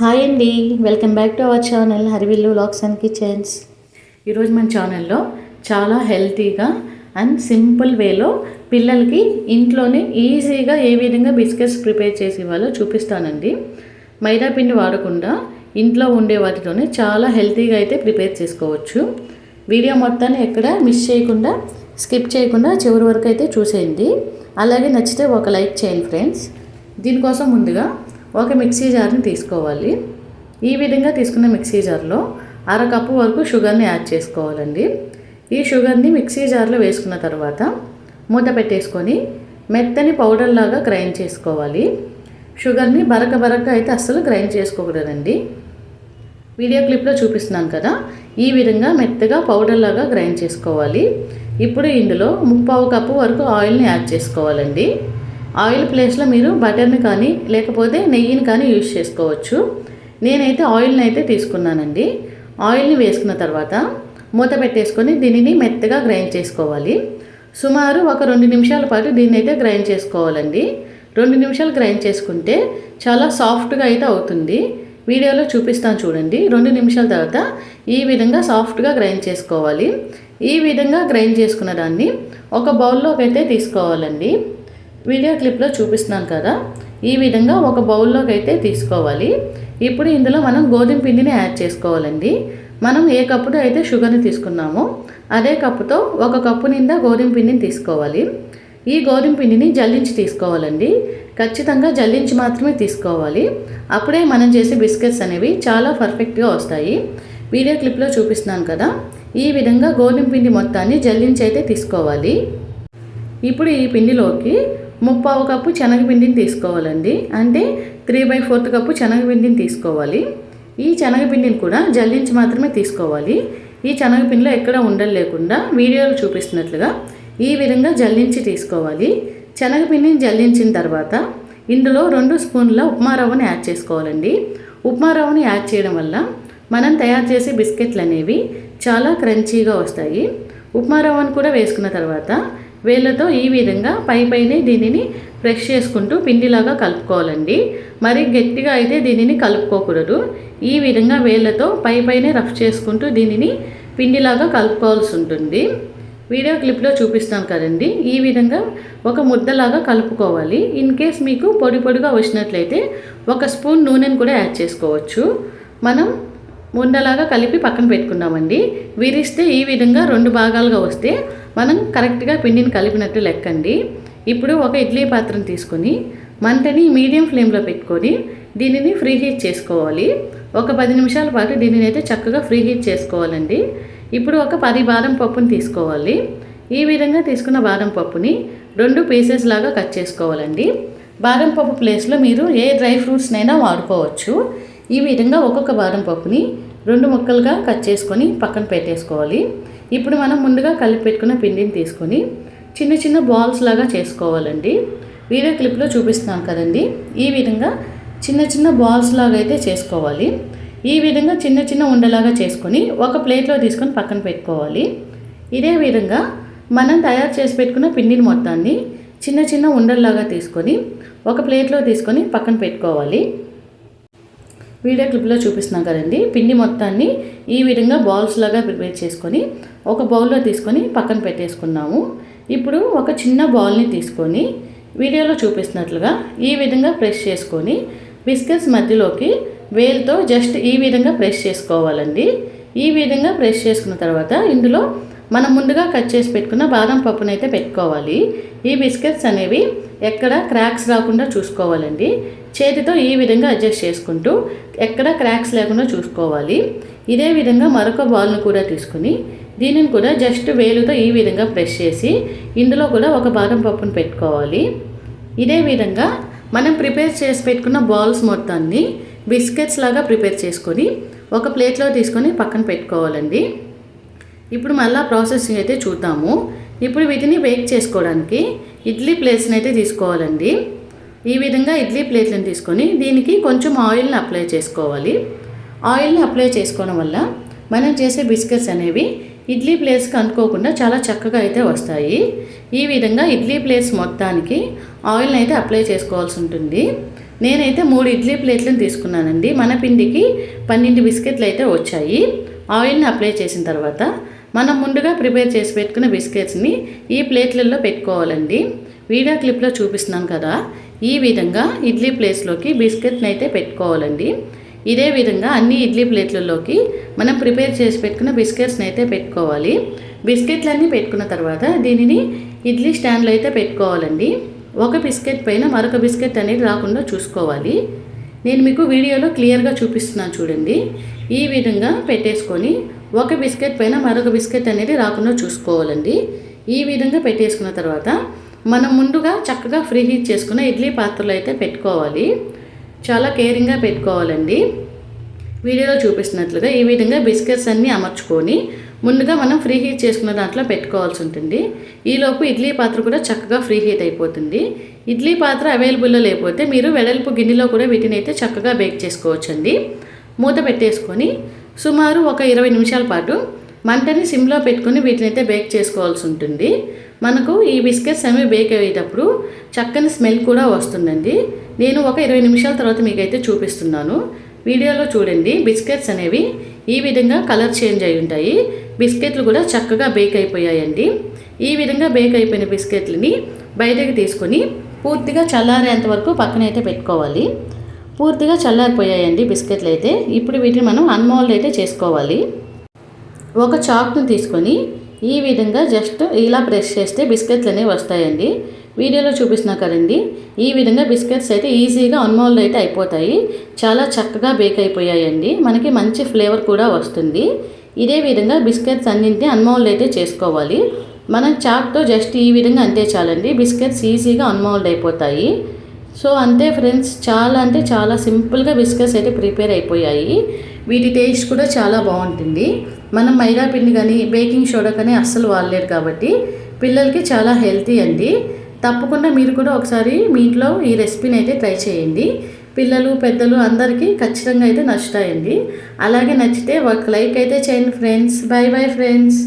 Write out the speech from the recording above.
Hi అండి welcome back to our channel Harivillu lakhs and kitchens. ఈరోజు మన ఛానల్లో చాలా హెల్తీగా అండ్ సింపుల్ వేలో పిల్లలకి ఇంట్లోనే ఈజీగా ఏ విధంగా బిస్కెట్స్ ప్రిపేర్ చేసి ఇవ్వాలో చూపిస్తానండి. మైదా పిండి వాడకుండా ఇంట్లో ఉండే వాటితోనే చాలా హెల్తీగా అయితే ప్రిపేర్ చేసుకోవచ్చు. వీడియో మొత్తాన్ని ఎక్కడ మిస్ చేయకుండా స్కిప్ చేయకుండా చివరి వరకు అయితే చూసేయండి. అలాగే నచ్చితే ఒక లైక్ చేయండి ఫ్రెండ్స్. దీనికోసం ముందుగా ఒక మిక్సీ జార్ని తీసుకోవాలి. ఈ విధంగా తీసుకున్న మిక్సీ జార్లో అర కప్పు వరకు షుగర్ని యాడ్ చేసుకోవాలండి. ఈ షుగర్ని మిక్సీ జార్లో వేసుకున్న తర్వాత మూత పెట్టేసుకొని మెత్తని పౌడర్ లాగా గ్రైండ్ చేసుకోవాలి. షుగర్ని బరక బరక అయితే అస్సలు గ్రైండ్ చేసుకోకూడదండి. వీడియో క్లిప్లో చూపిస్తున్నాను కదా ఈ విధంగా మెత్తగా పౌడర్ లాగా గ్రైండ్ చేసుకోవాలి. ఇప్పుడు ఇందులో ముప్పావు కప్పు వరకు ఆయిల్ని యాడ్ చేసుకోవాలండి. ఆయిల్ ప్లేస్లో మీరు బటర్ని కానీ లేకపోతే నెయ్యిని కానీ యూజ్ చేసుకోవచ్చు. నేనైతే ఆయిల్ని అయితే తీసుకున్నానండి. ఆయిల్ని వేసుకున్న తర్వాత మూత పెట్టేసుకొని దీనిని మెత్తగా గ్రైండ్ చేసుకోవాలి. సుమారు ఒక రెండు నిమిషాల పాటు దీన్ని అయితే గ్రైండ్ చేసుకోవాలండి. రెండు నిమిషాలు గ్రైండ్ చేసుకుంటే చాలా సాఫ్ట్గా అయితే అవుతుంది. వీడియోలో చూపిస్తాను చూడండి. రెండు నిమిషాల తర్వాత ఈ విధంగా సాఫ్ట్గా గ్రైండ్ చేసుకోవాలి. ఈ విధంగా గ్రైండ్ చేసుకున్న దాన్ని ఒక బౌల్లోకి అయితే తీసుకోవాలండి. వీడియో క్లిప్లో చూపిస్తున్నాను కదా. ఈ విధంగా ఒక బౌల్లోకి అయితే తీసుకోవాలి. ఇప్పుడు ఇందులో మనం గోధుమ పిండిని యాడ్ చేసుకోవాలండి. మనం ఏ కప్పుతో అయితే షుగర్ని తీసుకున్నామో అదే కప్పుతో ఒక కప్పు నిండా గోధుమ పిండిని తీసుకోవాలి. ఈ గోధుమ పిండిని జల్లించి తీసుకోవాలండి. ఖచ్చితంగా జల్లించి మాత్రమే తీసుకోవాలి. అప్పుడే మనం చేసే బిస్కెట్స్ అనేవి చాలా పర్ఫెక్ట్గా వస్తాయి. వీడియో క్లిప్లో చూపిస్తున్నాను కదా. ఈ విధంగా గోధుమ పిండి మొత్తాన్ని జల్లించి అయితే తీసుకోవాలి. ఇప్పుడు ఈ పిండిలోకి ముప్పావు కప్పు శనగపిండిని తీసుకోవాలండి. అంటే త్రీ బై ఫోర్త్ కప్పు శనగపిండిని తీసుకోవాలి. ఈ శనగపిండిని కూడా జల్లించి మాత్రమే తీసుకోవాలి. ఈ శనగపిండిలో ఎక్కడ ఉండలు లేకుండా వీడియోలో చూపిస్తున్నట్లుగా ఈ విధంగా జల్లించి తీసుకోవాలి. శనగపిండిని జల్లించిన తర్వాత ఇందులో రెండు స్పూన్ల ఉప్మా రవ్వని యాడ్ చేసుకోవాలండి. ఉప్మా రవ్వని యాడ్ చేయడం వల్ల మనం తయారు చేసే బిస్కెట్లు అనేవి చాలా క్రంచీగా వస్తాయి. ఉప్మా రవ్వను కూడా వేసుకున్న తర్వాత వేళ్ళతో ఈ విధంగా పై పైనే దీనిని ప్రెష్ చేసుకుంటూ పిండిలాగా కలుపుకోవాలండి. మరి గట్టిగా అయితే దీనిని కలుపుకోకూడదు. ఈ విధంగా వేళ్ళతో పై పైనే రఫ్ చేసుకుంటూ దీనిని పిండిలాగా కలుపుకోవాల్సి ఉంటుంది. వీడియో క్లిప్లో చూపిస్తాను కదండి. ఈ విధంగా ఒక ముద్దలాగా కలుపుకోవాలి. ఇన్ కేస్ మీకు పొడి పొడిగా వచ్చినట్లయితే ఒక స్పూన్ నూనెను కూడా యాడ్ చేసుకోవచ్చు. మనం ఉండలాగా కలిపి పక్కన పెట్టుకున్నామండి. విరిస్తే ఈ విధంగా రెండు భాగాలుగా వస్తే మనం కరెక్ట్గా పిండిని కలిపినట్టు లెక్కండి. ఇప్పుడు ఒక ఇడ్లీ పాత్రను తీసుకొని మంటని మీడియం ఫ్లేమ్లో పెట్టుకొని దీనిని ఫ్రీ హీట్ చేసుకోవాలి. ఒక పది నిమిషాల పాటు దీనిని అయితే చక్కగా ఫ్రీ హీట్ చేసుకోవాలండి. ఇప్పుడు ఒక పది బాదం పప్పుని తీసుకోవాలి. ఈ విధంగా తీసుకున్న బాదం పప్పుని రెండు పీసెస్ లాగా కట్ చేసుకోవాలండి. బాదం పప్పు ప్లేస్లో మీరు ఏ డ్రై ఫ్రూట్స్నైనా వాడుకోవచ్చు. ఈ విధంగా ఒక్కొక్క బాదం పప్పుని రెండు ముక్కలుగా కట్ చేసుకొని పక్కన పెట్టేసుకోవాలి. ఇప్పుడు మనం ముందుగా కలిపి పెట్టుకున్న పిండిని తీసుకొని చిన్న చిన్న బాల్స్ లాగా చేసుకోవాలండి. వీడియో క్లిప్లో చూపిస్తున్నాను కదండి. ఈ విధంగా చిన్న చిన్న బాల్స్ లాగా అయితే చేసుకోవాలి. ఈ విధంగా చిన్న చిన్న ఉండలాగా చేసుకొని ఒక ప్లేట్లో తీసుకొని పక్కన పెట్టుకోవాలి. ఇదే విధంగా మనం తయారు చేసి పెట్టుకున్న పిండిని మొత్తాన్ని చిన్న చిన్న ఉండల్లాగా తీసుకొని ఒక ప్లేట్లో తీసుకొని పక్కన పెట్టుకోవాలి. వీడియో క్లిప్లో చూపిస్తున్నాం కదండి. పిండి మొత్తాన్ని ఈ విధంగా బాల్స్ లాగా ప్రిపేర్ చేసుకొని ఒక బౌల్లో తీసుకొని పక్కన పెట్టేసుకున్నాము. ఇప్పుడు ఒక చిన్న బౌల్ని తీసుకొని వీడియోలో చూపిస్తున్నట్లుగా ఈ విధంగా ప్రెస్ చేసుకొని బిస్కెట్స్ మధ్యలోకి వేలుతో జస్ట్ ఈ విధంగా ప్రెస్ చేసుకోవాలండి. ఈ విధంగా ప్రెస్ చేసుకున్న తర్వాత ఇందులో మనం ముందుగా కట్ చేసి పెట్టుకున్న బాదం పప్పునైతే అయితే పెట్టుకోవాలి. ఈ బిస్కెట్స్ అనేవి ఎక్కడ క్రాక్స్ రాకుండా చూసుకోవాలండి. చేతితో ఈ విధంగా అడ్జస్ట్ చేసుకుంటూ ఎక్కడ క్రాక్స్ లేకుండా చూసుకోవాలి. ఇదే విధంగా మరొక బాల్ను కూడా తీసుకుని దీనిని కూడా జస్ట్ వేలుతో ఈ విధంగా ప్రెస్ చేసి ఇందులో కూడా ఒక బాదం పప్పును పెట్టుకోవాలి. ఇదే విధంగా మనం ప్రిపేర్ చేసి పెట్టుకున్న బాల్స్ మొత్తాన్ని బిస్కెట్స్ లాగా ప్రిపేర్ చేసుకొని ఒక ప్లేట్లో తీసుకొని పక్కన పెట్టుకోవాలండి. ఇప్పుడు మళ్ళీ ప్రాసెసింగ్ అయితే చూద్దాము. ఇప్పుడు వీటిని బేక్ చేసుకోవడానికి ఇడ్లీ ప్లేట్స్ని అయితే తీసుకోవాలండి. ఈ విధంగా ఇడ్లీ ప్లేట్లను తీసుకొని దీనికి కొంచెం ఆయిల్ని అప్లై చేసుకోవాలి. ఆయిల్ని అప్లై చేసుకోవడం వల్ల మనం చేసే బిస్కెట్స్ అనేవి ఇడ్లీ ప్లేస్కి అంటుకోకుండా చాలా చక్కగా అయితే వస్తాయి. ఈ విధంగా ఇడ్లీ ప్లేస్ మొత్తానికి ఆయిల్ని అయితే అప్లై చేసుకోవాల్సి ఉంటుంది. నేనైతే మూడు ఇడ్లీ ప్లేట్లను తీసుకున్నానండి. మన పిండికి పన్నెండు బిస్కెట్లు అయితే వచ్చాయి. ఆయిల్ని అప్లై చేసిన తర్వాత మనం ముందుగా ప్రిపేర్ చేసి పెట్టుకున్న బిస్కెట్స్ని ఈ ప్లేట్లలో పెట్టుకోవాలండి. వీడియో క్లిప్లో చూపిస్తున్నాను కదా. ఈ విధంగా ఇడ్లీ ప్లేస్లోకి బిస్కెట్ని అయితే పెట్టుకోవాలండి. ఇదే విధంగా అన్ని ఇడ్లీ ప్లేట్లలోకి మనం ప్రిపేర్ చేసి పెట్టుకున్న బిస్కెట్స్ని అయితే పెట్టుకోవాలి. బిస్కెట్లన్నీ పెట్టుకున్న తర్వాత దీనిని ఇడ్లీ స్టాండ్లో అయితే పెట్టుకోవాలండి. ఒక బిస్కెట్ పైన మరొక బిస్కెట్ అనేది రాకుండా చూసుకోవాలి. నేను మీకు వీడియోలో క్లియర్గా చూపిస్తున్నాను చూడండి. ఈ విధంగా పెట్టేసుకొని ఒక బిస్కెట్ పైన మరొక బిస్కెట్ అనేది రాకుండా చూసుకోవాలండి. ఈ విధంగా పెట్టేసుకున్న తర్వాత మనం ముందుగా చక్కగా ఫ్రీ హీట్ చేసుకున్న ఇడ్లీ పాత్రలో అయితే పెట్టుకోవాలి. చాలా కేరింగ్గా పెట్టుకోవాలండి. వీడియోలో చూపిస్తున్నట్లుగా ఈ విధంగా బిస్కెట్స్ అన్నీ అమర్చుకొని ముందుగా మనం ఫ్రీ హీట్ చేసుకున్న దాంట్లో పెట్టుకోవాల్సి ఉంటుంది. ఈలోపు ఇడ్లీ పాత్ర కూడా చక్కగా ఫ్రీ హీట్ అయిపోతుంది. ఇడ్లీ పాత్ర అవైలబుల్లో లేకపోతే మీరు వెడల్పు గిన్నెలో కూడా వీటిని అయితే చక్కగా బేక్ చేసుకోవచ్చండి. మూత పెట్టేసుకొని సుమారు ఒక ఇరవై నిమిషాల పాటు మంటని సిమ్లో పెట్టుకుని వీటిని అయితే బేక్ చేసుకోవాల్సి ఉంటుంది. మనకు ఈ బిస్కెట్స్ అనేవి బేక్ అయ్యేటప్పుడు చక్కని స్మెల్ కూడా వస్తుందండి. నేను ఒక ఇరవై నిమిషాల తర్వాత మీకైతే చూపిస్తున్నాను. వీడియోలో చూడండి బిస్కెట్స్ అనేవి ఈ విధంగా కలర్ చేంజ్ అయి ఉంటాయి. బిస్కెట్లు కూడా చక్కగా బేక్ అయిపోయాయండి. ఈ విధంగా బేక్ అయిపోయిన బిస్కెట్లని బయటకు తీసుకొని పూర్తిగా చల్లారేంత వరకు పక్కనైతే పెట్టుకోవాలి. పూర్తిగా చల్లారిపోయాయండి బిస్కెట్లు అయితే. ఇప్పుడు వీటిని మనం అన్మోల్డ్ అయితే చేసుకోవాలి. ఒక చాక్ను తీసుకొని ఈ విధంగా జస్ట్ ఇలా ప్రెస్ చేస్తే బిస్కెట్లు అనేవి వస్తాయండి. వీడియోలో చూపిస్తున్నా కదండి ఈ విధంగా బిస్కెట్స్ అయితే ఈజీగా అన్మోల్డ్ అయితే అయిపోతాయి. చాలా చక్కగా బేక్ అయిపోయాయండి. మనకి మంచి ఫ్లేవర్ కూడా వస్తుంది. ఇదే విధంగా బిస్కెట్స్ అన్నింటినీ అన్మోల్డ్ అయితే చేసుకోవాలి. మనం చాక్తో జస్ట్ ఈ విధంగా అంతే చాలండి. బిస్కెట్స్ ఈజీగా అన్మోల్డ్ అయిపోతాయి. సో అంతే ఫ్రెండ్స్ చాలా అంటే చాలా సింపుల్గా బిస్కెట్స్ అయితే ప్రిపేర్ అయిపోయాయి. వీటి టేస్ట్ కూడా చాలా బాగుంటుంది. మనం మైదా పిండి కానీ బేకింగ్ సోడా కానీ అస్సలు వాడలేరు కాబట్టి పిల్లలకి చాలా హెల్తీ అండి. తప్పకుండా మీరు కూడా ఒకసారి మీ ఇంట్లో ఈ రెసిపీని అయితే ట్రై చేయండి. పిల్లలు పెద్దలు అందరికీ ఖచ్చితంగా అయితే నచ్చుతాయండి. అలాగే నచ్చితే ఒక లైక్ అయితే చేయండి ఫ్రెండ్స్. Bye bye friends.